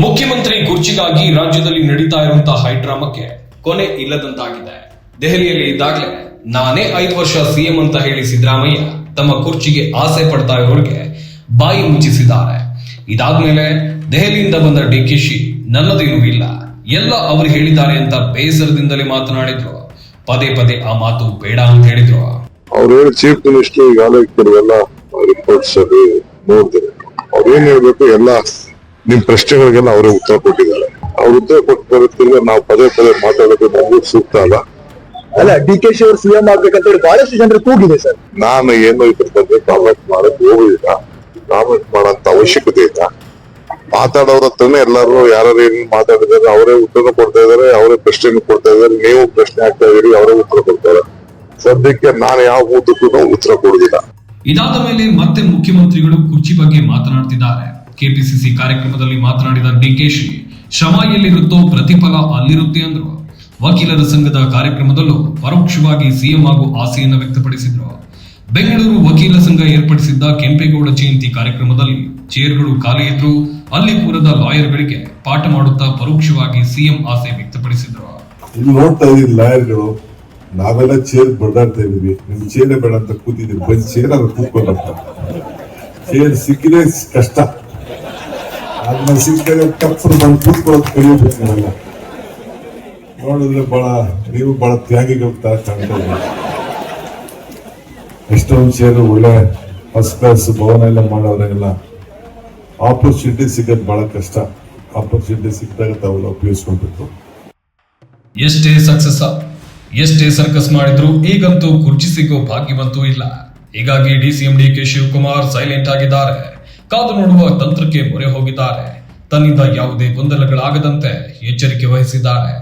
ಮುಖ್ಯಮಂತ್ರಿ ಕುರ್ಚಿಗಾಗಿ ರಾಜ್ಯದಲ್ಲಿ ನಡೀತಾ ಇರುವಂತಹ ಹೈಡ್ರಾಮಕ್ಕೆ ಕೊನೆ ಇಲ್ಲದಂತಾಗಿದೆ. ದೆಹಲಿಯಲ್ಲಿ ಇದ್ದಾಗಲೇ ನಾನೇ ಐದು ವರ್ಷ ಸಿಎಂ ಅಂತ ಹೇಳಿ ಸಿದ್ದರಾಮಯ್ಯ ತಮ್ಮ ಕುರ್ಚಿಗೆ ಆಸೆ ಪಡ್ತಾ ಇರೋರಿಗೆ ಬಾಯಿ ಮುಚ್ಚಿಸಿದ್ದಾರೆ. ಇದಾದ್ಮೇಲೆ ದೆಹಲಿಯಿಂದ ಬಂದ ಡಿ ಡಿಕೆಶಿ ನನ್ನದೇನೂ ಇಲ್ಲ ಎಲ್ಲ ಅವರು ಹೇಳಿದ್ದಾರೆ ಅಂತ ಬೇಸರದಿಂದಲೇ ಮಾತನಾಡಿದ್ರು. ಪದೇ ಪದೇ ಆ ಮಾತು ಬೇಡ ಅಂತ ಹೇಳಿದ್ರು. ಅವ್ರು ಚೀಫ್ ಮಿನಿಸ್ಟರ್ ಈಗಾಗಲೇ ರಿಪೋರ್ಟ್ಸ್ ಅಲ್ಲಿ ಅವ್ರೇನ್ ಹೇಳ್ಬೇಕು? ಎಲ್ಲ ನಿಮ್ ಪ್ರಶ್ನೆಗಳಿಗೆಲ್ಲ ಅವರೇ ಉತ್ತರ ಕೊಟ್ಟಿದ್ದಾರೆ. ಅವ್ರ ಉತ್ತರ ಕೊಟ್ಟು ಬರುತ್ತಿಲ್ಲ ನಾವು ಪದೇ ಪದೇ ಮಾತಾಡೋದು ನಮಗೂ ಸೂಕ್ತ ಅಲ್ಲ. ಅಲ್ಲ ಡಿ ಕೆ ಶಿ ಅವರು ಸಿಎಂ ಆಗ್ಬೇಕಂತ ಹೇಳಿ ಬಹಳಷ್ಟು ಜನರು ಕೂಗಿದೆ ಸರ್. ನಾನು ಏನು ಇದ್ರ ಬಗ್ಗೆ ಕಾಮೆಂಟ್ ಮಾಡಕ್ ಹೋಗುದಿಲ್ಲ ಕಾಮೆಂಟ್ ಮಾಡೋಂತ ಅವಶ್ಯಕತೆ ಇಲ್ಲ. ಮಾತಾಡೋರ ಹತ್ರನೇ ಎಲ್ಲರೂ ಯಾರು ಏನ್ ಮಾತಾಡಿದಾರೆ ಅವರೇ ಉತ್ತರ ಕೊಡ್ತಾ ಇದಾರೆ ಅವರೇ ಪ್ರಶ್ನೆ ಕೊಡ್ತಾ ಇದಾರೆ. ನೀವು ಪ್ರಶ್ನೆ ಹಾಕ್ತಾ ಇದೀರಿ ಅವರೇ ಉತ್ತರ ಕೊಡ್ತಾರೆ. ಸದ್ಯಕ್ಕೆ ನಾನು ಯಾವ ಮುದ್ದಕ್ಕೂ ಉತ್ತರ ಕೊಡುದಿಲ್ಲ ಇದಾದ ಮೇಲೆ ಮತ್ತೆ ಮುಖ್ಯಮಂತ್ರಿಗಳು ಕುರ್ಚಿ ಬಗ್ಗೆ ಮಾತನಾಡ್ತಿದ್ದಾರೆ. ಕೆಪಿಸಿಸಿ ಕಾರ್ಯಕ್ರಮದಲ್ಲಿ ಮಾತನಾಡಿದ ಡಿಕೆಶಿ ಶ್ರಮ ಎಲ್ಲಿರುತ್ತೋ ಪ್ರತಿಫಲ ಅಲ್ಲಿರುತ್ತೆ ಅಂದ್ರು. ವಕೀಲರ ಸಂಘದ ಕಾರ್ಯಕ್ರಮದಲ್ಲೂ ಪರೋಕ್ಷವಾಗಿ ಸಿಎಂ ಹಾಗೂ ಆಸೆಯನ್ನು ವ್ಯಕ್ತಪಡಿಸಿದ್ರು. ಬೆಂಗಳೂರು ವಕೀಲ ಸಂಘ ಏರ್ಪಡಿಸಿದ್ದ ಕೆಂಪೇಗೌಡ ಜಯಂತಿ ಕಾರ್ಯಕ್ರಮದಲ್ಲಿ ಚೇರ್ಗಳು ಖಾಲಿ ಇದ್ರು. ಅಲ್ಲಿ ಕೂರದ ಲಾಯರ್ಗಳಿಗೆ ಪಾಠ ಮಾಡುತ್ತಾ ಪರೋಕ್ಷವಾಗಿ ಸಿಎಂ ಆಸೆ ವ್ಯಕ್ತಪಡಿಸಿದ್ರು. ನೋಡ್ತಾ ಲಾಯರ್ಗಳು. ನಾವೆಲ್ಲ ಚೇರ್ ಬಡಾಡ್ತಾ ಇದೀವಿ ನಿಮ್ ಚೇರೇ ಬೇಡ ಅಂತ ಕೂತಿದ್ದೀವಿ. ಬಂದ್ ಚೇರ್ ಕೂತ್ಕೊಂಡಂತ. ಚೇರ್ ಸಿಕ್ಕಿದ್ರೆ ಕಷ್ಟ. ಸಿಕ್ಕಿದ್ರೆ ಕಪ್ಪರು ಬಂದು ಕೂತ್ಕೊಳ್ಳೋದು ಕಲಿಯಬೇಕು ನಾವೆಲ್ಲ ನೋಡಿದ್ರೆ ಬಹಳ, ನೀವು ಬಹಳ ತ್ಯಾಗಿಗಳು ಹೋಗ್ತಾ ಕಾಣ್ತಾ ಎಷ್ಟೊಂದು ಸೇರು ಒಳ್ಳೆ ಫಸ್ಟ್ ಕ್ಲಾಸ್ ಭವನ ಎಲ್ಲ ಮಾಡೋರೆಲ್ಲ ಆಪರ್ಚುನಿಟಿ ಸಿಗೋದು ಬಹಳ ಕಷ್ಟ. ಆಪರ್ಚುನಿಟಿ ಸಿಕ್ಕಿದಾಗ ತಾವೆಲ್ಲ ಉಪಯೋಗಿಸ್ಕೊಳ್ಬೇಕು. ಎಷ್ಟೇ ಸಕ್ಸಸ್ ಎಷ್ಟೇ ಸರ್ಕಸ್ ಮಾಡಿದ್ರು? ಈಗಂತೂ ಕುರ್ಚಿ ಸಿಗೋ ಭಾಗ್ಯವಂತೂ ಇಲ್ಲ. ಹೀಗಾಗಿ ಡಿಸಿಎಂಡಿ ಕೆ ಶಿವಕುಮಾರ್ ಸೈಲೆಂಟ್ ಆಗಿದ್ದಾರೆ. ಕಾದು ನೋಡುವ ತಂತ್ರಕ್ಕೆ ಮೊರೆ ಹೋಗಿದ್ದಾರೆ. ತನ್ನಿಂದ ಯಾವುದೇ ಗೊಂದಲಗಳಾಗದಂತೆ ಎಚ್ಚರಿಕೆ ವಹಿಸಿದ್ದಾರೆ.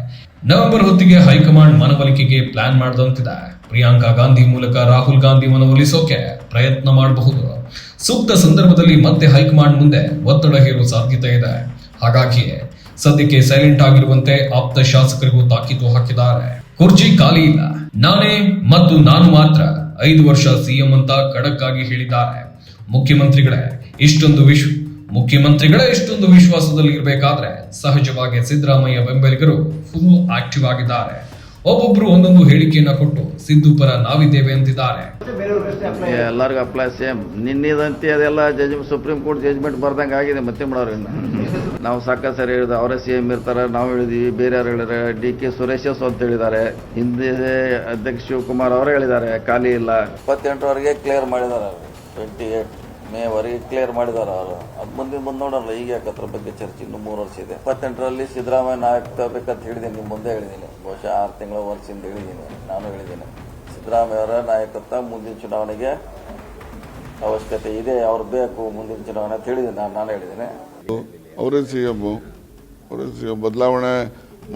ನವೆಂಬರ್ ಹೊತ್ತಿಗೆ ಹೈಕಮಾಂಡ್ ಮನವೊಲಿಕೆಗೆ ಪ್ಲಾನ್ ಮಾಡದಂತಿದೆ. ಪ್ರಿಯಾಂಕಾ ಗಾಂಧಿ ಮೂಲಕ ರಾಹುಲ್ ಗಾಂಧಿ ಮನವೊಲಿಸೋಕೆ ಪ್ರಯತ್ನ ಮಾಡಬಹುದು. ಸೂಕ್ತ ಸಂದರ್ಭದಲ್ಲಿ ಮತ್ತೆ ಹೈಕಮಾಂಡ್ ಮುಂದೆ ಒತ್ತಡ ಹೇರುವ ಸಾಧ್ಯತೆ ಇದೆ. ಹಾಗಾಗಿಯೇ ಸದ್ಯಕ್ಕೆ ಸೈಲೆಂಟ್ ಆಗಿರುವಂತೆ ಆಪ್ತ ಶಾಸಕರಿಗೂ ತಾಕೀತು ಹಾಕಿದ್ದಾರೆ. ಕುರ್ಚಿ ಖಾಲಿ ಇಲ್ಲ. ನಾನೇ ಮತ್ತು ನಾನು ಮಾತ್ರ ಐದು ವರ್ಷ ಸಿಎಂ ಅಂತ ಖಡಕ್ ಆಗಿ ಹೇಳಿದ್ದಾರೆ. ಮುಖ್ಯಮಂತ್ರಿಗಳೇ ಇಷ್ಟೊಂದು ವಿಶ್ವ ಮುಖ್ಯಮಂತ್ರಿಗಳೇ ಇಷ್ಟೊಂದು ವಿಶ್ವಾಸದಲ್ಲಿ ಇರಬೇಕಾದ್ರೆ ಸಹಜವಾಗಿ ಸಿದ್ದರಾಮಯ್ಯ ಬೆಂಬಲಿಗರು ಫುಲ್ ಆಕ್ಟಿವ್ ಆಗಿದ್ದಾರೆ. ಒಬ್ಬೊಬ್ರು ಒಂದೊಂದು ಹೇಳಿಕೆಯನ್ನ ಕೊಟ್ಟು ಸಿದ್ದು ಪರ ನಾವಿದ್ದೇವೆ ಅಂತಿದ್ದಾರೆ. ಎಲ್ಲರಿಗೂ ಅಪ್ಲೈ ಸೇಮ್ ನಿನ್ನಿದಂತೆ ಅದೆಲ್ಲ ಜಜ್ ಸುಪ್ರೀಂ ಕೋರ್ಟ್ ಜಜ್ಮೆಂಟ್ ಬರ್ದಂಗೆ ಆಗಿದೆ ಮತ್ತೆ ಮಾಡೋರು ಇನ್ನು ನಾವು ಸಾಕ ಸರಿ ಹೇಳಿದ ಅವರೇ ಸಿ ಎಂ ಇರ್ತಾರೆ ನಾವು ಹೇಳಿದ್ವಿ ಬೇರೆ ಯಾರು ಹೇಳಿದ್ರೆ ಡಿ ಕೆ ಸುರೇಶ್ ಅಂತ ಹೇಳಿದ್ದಾರೆ. ಹಿಂದೆ ಅಧ್ಯಕ್ಷ ಶಿವಕುಮಾರ್ ಅವರೇ ಹೇಳಿದ್ದಾರೆ ಖಾಲಿ ಇಲ್ಲ. ಇಪ್ಪತ್ತೆಂಟರವರೆಗೆ ಕ್ಲಿಯರ್ ಮಾಡಿದ್ದಾರೆ ಟ್ವೆಂಟಿ ಏಟ್ ಮೇವರೆಗೆ ಕ್ಲಿಯರ್ ಮಾಡಿದಾರ ಅವರು. ಅದು ಮುಂದಿನ ಮುಂದೆ ನೋಡಲ್ಲ ಈಗ ಯಾಕೆ ಬಗ್ಗೆ ಚರ್ಚೆ ಇನ್ನು ಮೂರು ವರ್ಷ ಇದೆ. ಇಪ್ಪತ್ತೆಂಟರಲ್ಲಿ ಸಿದ್ದರಾಮಯ್ಯ ನಾಯಕ ತಗೋಬೇಕಂತ ಹೇಳಿದ್ದೀನಿ ನಿಮ್ಮ ಮುಂದೆ ಹೇಳಿದ್ದೀನಿ ಬಹುಶಃ ಆರು ತಿಂಗಳ ವರ್ಷದಿಂದ ಹೇಳಿದ್ದೀನಿ ನಾನು ಹೇಳಿದ್ದೀನಿ ಸಿದ್ದರಾಮಯ್ಯ ಅವರ ನಾಯಕತ್ವ ಮುಂದಿನ ಚುನಾವಣೆಗೆ ಅವಶ್ಯಕತೆ ಇದೆ, ಅವ್ರು ಬೇಕು ಮುಂದಿನ ಚುನಾವಣೆ ಅಂತ ಹೇಳಿದ್ದೀನಿ ನಾನು ನಾನು ಹೇಳಿದ್ದೀನಿ ಅವರೇ ಸಿ ಎಂ ಬದಲಾವಣೆ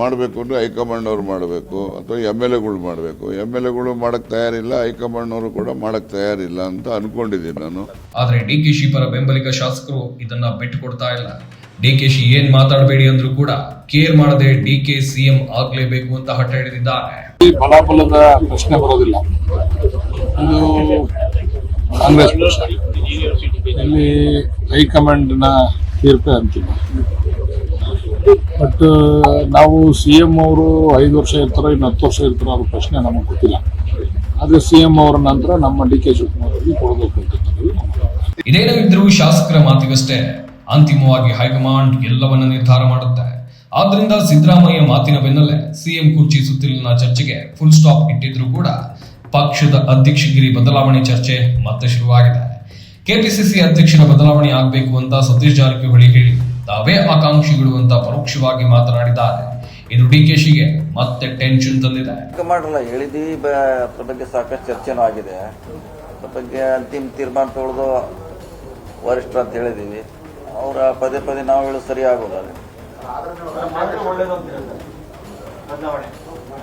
ಮಾಡಬೇಕು ಅಂದರೆ ಹೈಕಮಾಂಡ್ ಅವ್ರು ಮಾಡಬೇಕು ಅಥವಾ ಎಂ ಎಲ್ ಎಗಳು ಮಾಡಬೇಕು. ಎಂ ಎಲ್ ಎಗಳು ಮಾಡೋಕ್ಕೆ ತಯಾರಿಲ್ಲ ಹೈಕಮಾಂಡ್ ಅವರು ಕೂಡ ಮಾಡೋಕ್ಕೆ ತಯಾರಿಲ್ಲ ಅಂತ ಅನ್ಕೊಂಡಿದ್ದೀನಿ ನಾನು. ಆದ್ರೆ ಶಿ ಪರ ಬೆಂಬಲಿಗ ಶಾಸಕರು ಇದನ್ನ ಬಿಟ್ಟು ಕೊಡ್ತಾ ಇಲ್ಲ ಡಿಕೆಶಿ ಏನ್ ಮಾತಾಡಬೇಡಿ ಅಂದ್ರೂ ಕೂಡ ಕೇರ್ ಮಾಡದೆ ಡಿ ಡಿಕೆ ಸಿಎಂ ಆಗ್ಲೇಬೇಕು ಅಂತ ಹಠ ಹಿಡಿದಿದ್ದಾರೆ ಫಲಾಫಲದ ಪ್ರಶ್ನೆ ಬರೋದಿಲ್ಲ. ಇದು ಕಾಂಗ್ರೆಸ್ ಪಕ್ಷ. ಇಲ್ಲಿ ಹೈಕಮಾಂಡ್ನ ತೀರ್ಪೇ ಅಂತಿಮ ಬಟ್ ನಾವು ಸಿ ಎಂ ಅವರು ಐದು ವರ್ಷ ಇರ್ತಾರೋ ಇನ್ನು ಹತ್ತು ವರ್ಷ ಇರ್ತಾರೋ ಅವ್ರ ಪ್ರಶ್ನೆ ನಮಗೆ ಗೊತ್ತಿಲ್ಲ. ಆದರೆ ಸಿ ಎಂ ಅವರ ನಂತರ ನಮ್ಮ ಡಿ ಕೆ ಶಿವಕುಮಾರ್ ಅವರಿಗೆ ಕೊಡಬೇಕು ಅಂತ ಇದೇನೇ ಇದ್ರೂ ಶಾಸಕರ ಮಾತಿಗಷ್ಟೇ ಅಂತಿಮವಾಗಿ ಹೈಕಮಾಂಡ್ ಎಲ್ಲವನ್ನ ನಿರ್ಧಾರ ಮಾಡುತ್ತೆ. ಆದ್ರಿಂದ ಸಿದ್ದರಾಮಯ್ಯ ಮಾತಿನ ಬೆನ್ನಲ್ಲೇ ಸಿಎಂ ಕುರ್ಚಿ ಸುತ್ತಲಿನ ಚರ್ಚೆಗೆ ಫುಲ್ ಸ್ಟಾಪ್ ಇಟ್ಟಿದ್ರು ಕೂಡ ಪಕ್ಷದ ಅಧ್ಯಕ್ಷಗಿರಿ ಬದಲಾವಣೆ ಚರ್ಚೆ ಮತ್ತೆ ಶುರುವಾಗಿದೆ. ಕೆಪಿಸಿಸಿ ಅಧ್ಯಕ್ಷರ ಬದಲಾವಣೆ ಆಗಬೇಕು ಅಂತ ಸತೀಶ್ ಜಾರಕಿಹೊಳಿ ಹೇಳಿ ತಾವೇ ಆಕಾಂಕ್ಷಿಗಳು ಅಂತ ಪರೋಕ್ಷವಾಗಿ ಮಾತನಾಡಿದ್ದಾರೆ. ಇದು ಡಿ ಕೆ ಶಿಗೆ ಮತ್ತೆ ಟೆನ್ಷನ್ ತಂದಿದೆ. ಮಾಡಲ್ಲ ಹೇಳಿದಿ ಅದ್ರ ಬಗ್ಗೆ ಸಾಕಷ್ಟು ಚರ್ಚೆನೂ ಆಗಿದೆ. ಅದ್ರ ಬಗ್ಗೆ ಅಂತಿಮ ತೀರ್ಮಾನ ತೊಳೆದು ವರಿಷ್ಠ ಅಂತ ಹೇಳಿದ್ದೀವಿ. ಅವರ ಪದೇ ಪದೇ ನಾವು ಹೇಳೋದು ಸರಿ ಆಗೋದಲ್ಲ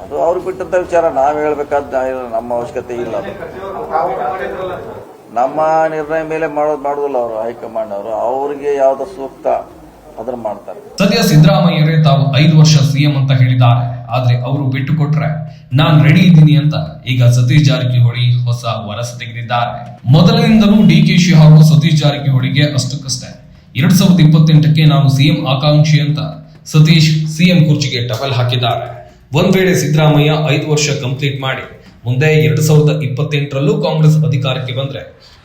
ಅದು ಅವ್ರಿಗೆ ಬಿಟ್ಟಂತ ವಿಚಾರ, ನಾವು ಹೇಳ್ಬೇಕಾದ ನಮ್ಮ ಅವಶ್ಯಕತೆ ಇಲ್ಲ ನಮ್ಮ ನಿರ್ಣಯ ಮೇಲೆ ಮಾಡೋದು ಮಾಡೋದಿಲ್ಲ ಅವರು, ಹೈಕಮಾಂಡ್ ಅವರು. ಅವರಿಗೆ ಯಾವ್ದು ಸೂಕ್ತ ಅದನ್ನ ಮಾಡ್ತಾರೆ. ಸದ್ಯ ಸಿದ್ದರಾಮಯ್ಯರೇ ತಾವು ಐದು ವರ್ಷ ಸಿಎಂ ಅಂತ ಹೇಳಿದ್ದಾರೆ. ಆದ್ರೆ ಅವರು ಬಿಟ್ಟು ಕೊಟ್ರೆ ನಾನ್ ರೆಡಿ ಇದ್ದೀನಿ ಅಂತ ಈಗ ಸತೀಶ್ ಜಾರಕಿಹೊಳಿ ಹೊಸ ವರಸೆ ತೆಗೆದಿದ್ದಾರೆ. ಮೊದಲಿನಿಂದಲೂ ಡಿ ಕೆ ಶಿ ಹಾಗೂ ಸತೀಶ್ ಜಾರಕಿಹೊಳಿಗೆ ಅಷ್ಟಕ್ಕಷ್ಟೇ. ಎರಡ್ ಸಾವಿರದ ಇಪ್ಪತ್ತೆಂಟಕ್ಕೆ ನಾನು ಸಿಎಂ ಆಕಾಂಕ್ಷಿ ಅಂತ ಸತೀಶ್ ಸಿಎಂ ಕುರ್ಚಿಗೆ ಟಫಲ್ ಹಾಕಿದ್ದಾರೆ. ಒಂದ್ ವೇಳೆ ಸಿದ್ದರಾಮಯ್ಯ ಐದು ವರ್ಷ ಕಂಪ್ಲೀಟ್ ಮಾಡಿ ಮುಂದೆ ಎರಡ್ ಸಾವಿರದ ಇಪ್ಪತ್ತೆಂಟರಲ್ಲೂ ಕಾಂಗ್ರೆಸ್ ಅಧಿಕಾರಕ್ಕೆ ಬಂದ್ರೆ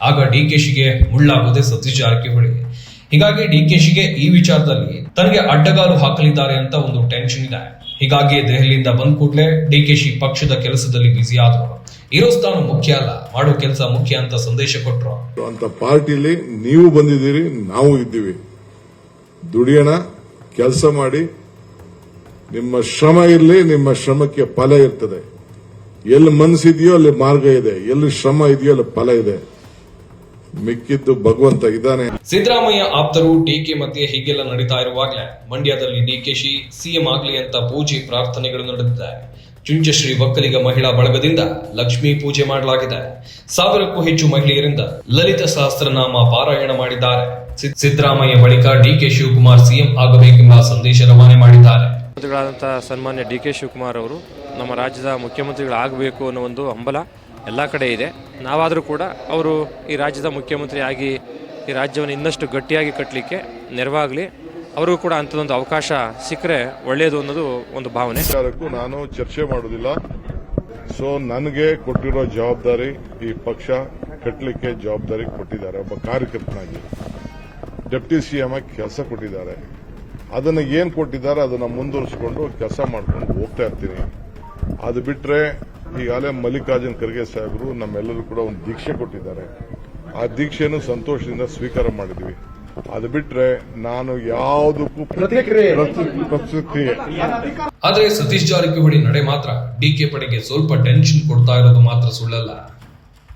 ಆಗ ಡಿ ಕೆ ಶಿಗೆ ಮುಳ್ಳಾಗೋದೆ ಸತೀಶ್ ಜಾರಕಿಹೊಳಿ ಹೀಗಾಗಿ ಡಿ ಕೆ ಶಿಗೆ ಈ ವಿಚಾರದಲ್ಲಿ ತನಗೆ ಅಡ್ಡಗಾಲು ಹಾಕಲಿದ್ದಾರೆ ಅಂತ ಒಂದು ಟೆನ್ಷನ್ ಇದೆ. ಹೀಗಾಗಿ ದೆಹಲಿಯಿಂದ ಬಂದ ಕೂಡಲೇ ಡಿಕೆಶಿ ಪಕ್ಷದ ಕೆಲಸದಲ್ಲಿ ಬ್ಯುಸಿ ಆದ್ರು ಇರೋ ಸ್ಥಾನ ಮುಖ್ಯ ಅಲ್ಲ, ಮಾಡೋ ಕೆಲಸ ಮುಖ್ಯ ಅಂತ ಸಂದೇಶ ಕೊಟ್ರು. ಅಂತ ಪಾರ್ಟಿಲಿ ನೀವು ಬಂದಿದ್ದೀರಿ, ನಾವು ಇದ್ದೀವಿ. ದುಡಿಯೋಣ, ಕೆಲಸ ಮಾಡಿ. ನಿಮ್ಮ ಶ್ರಮ ಇರಲಿ, ನಿಮ್ಮ ಶ್ರಮಕ್ಕೆ ಫಲ ಇರ್ತದೆ. ಎಲ್ಲಿ ಮನಸ್ಸಿದೆಯೋ ಅಲ್ಲಿ ಮಾರ್ಗ ಇದೆ. ಎಲ್ಲಿ ಶ್ರಮ ಇದೆಯೋ ಅಲ್ಲಿ ಫಲ ಇದೆ. ಮಿಕ್ಕಿದ್ದು ಭಗವಂತ ಇದ್ದಾನೆ. ಸಿದ್ದರಾಮಯ್ಯ ಆಪ್ತರು ಟೀಕೆ ಮಧ್ಯೆ ಹೀಗೆಲ್ಲ ನಡೀತಾ ಇರುವಾಗಲೇ ಮಂಡ್ಯದಲ್ಲಿ ಡಿಕೆಶಿ ಸಿಎಂ ಆಗ್ಲಿ ಅಂತ ಪೂಜೆ ಪ್ರಾರ್ಥನೆಗಳು ನಡೆದಿದೆ. ಚುಂಚಶ್ರೀ ಒಕ್ಕಲಿಗ ಮಹಿಳಾ ಬಳಗದಿಂದ ಲಕ್ಷ್ಮೀ ಪೂಜೆ ಮಾಡಲಾಗಿದೆ. ಸಾವಿರಕ್ಕೂ ಹೆಚ್ಚು ಮಹಿಳೆಯರಿಂದ ಲಲಿತ ಸಹಸ್ರನಾಮ ಪಾರಾಯಣ ಮಾಡಿದ್ದಾರೆ. ಸಿದ್- ಸಿದ್ದರಾಮಯ್ಯ ಬಳಿಕ ಡಿಕೆ ಶಿವಕುಮಾರ್ ಸಿಎಂ ಆಗಬೇಕೆಂಬ ಸಂದೇಶ ರವಾನೆ ಮಾಡಿದ್ದಾರೆ. ಸನ್ಮಾನ್ಯ ಡಿ ಕೆ ಶಿವಕುಮಾರ್ ಅವರು ನಮ್ಮ ರಾಜ್ಯದ ಮುಖ್ಯಮಂತ್ರಿಗಳಾಗಬೇಕು ಅನ್ನೋ ಒಂದು ಹಂಬಲ ಎಲ್ಲ ಕಡೆ ಇದೆ. ನಾವಾದರೂ ಕೂಡ ಅವರು ಈ ರಾಜ್ಯದ ಮುಖ್ಯಮಂತ್ರಿ ಆಗಿ ಈ ರಾಜ್ಯವನ್ನು ಇನ್ನಷ್ಟು ಗಟ್ಟಿಯಾಗಿ ಕಟ್ಟಲಿಕ್ಕೆ ನೆರವಾಗಲಿ. ಅವರಿಗೂ ಕೂಡ ಅಂಥದ್ದೊಂದು ಅವಕಾಶ ಸಿಕ್ಕರೆ ಒಳ್ಳೆಯದು ಅನ್ನೋದು ಒಂದು ಭಾವನೆ. ಅದಕ್ಕೂ ನಾನು ಚರ್ಚೆ ಮಾಡೋದಿಲ್ಲ ಸೊ ನನಗೆ ಕೊಟ್ಟಿರೋ ಜವಾಬ್ದಾರಿ ಈ ಪಕ್ಷ ಕಟ್ಟಲಿಕ್ಕೆ ಜವಾಬ್ದಾರಿ ಕೊಟ್ಟಿದ್ದಾರೆ. ಒಬ್ಬ ಕಾರ್ಯಕರ್ತನಾಗಿ. ಡೆಪ್ಟಿ ಸಿಎಂ ಆಗಿ ಕೆಲಸ ಕೊಟ್ಟಿದ್ದಾರೆ. ಅದನ್ನು ಏನು ಕೊಟ್ಟಿದ್ದಾರೆ ಅದನ್ನು ಮುಂದುವರಿಸಿಕೊಂಡು ಕೆಲಸ ಮಾಡ್ಕೊಂಡು ಹೋಗ್ತಾ ಇರ್ತೀನಿ. ಅದು ಬಿಟ್ರೆ ಈಗಾಗಲೇ ಮಲ್ಲಿಕಾರ್ಜುನ್ ಖರ್ಗೆ ಸಾಹೇಬರು ನಮ್ಮೆಲ್ಲರೂ ಕೂಡ ಒಂದು ದೀಕ್ಷೆ ಕೊಟ್ಟಿದ್ದಾರೆ. ಆ ದೀಕ್ಷೆಯನ್ನು ಸಂತೋಷದಿಂದ ಸ್ವೀಕಾರ ಮಾಡಿದ್ವಿ. ಅದು ಬಿಟ್ರೆ ನಾನು ಯಾವುದಕ್ಕೂ ಪ್ರತಿಕ್ರಿಯೆ. ಆದರೆ ಆದ್ರೆ ಸತೀಶ್ ಜಾರಕಿಹೊಳಿ ನಡೆ ಮಾತ್ರ ಡಿಕೆ ಪಡೆಗೆ ಸ್ವಲ್ಪ ಟೆನ್ಷನ್ ಕೊಡ್ತಾ ಇರೋದು ಮಾತ್ರ ಸುಳ್ಳಲ್ಲ.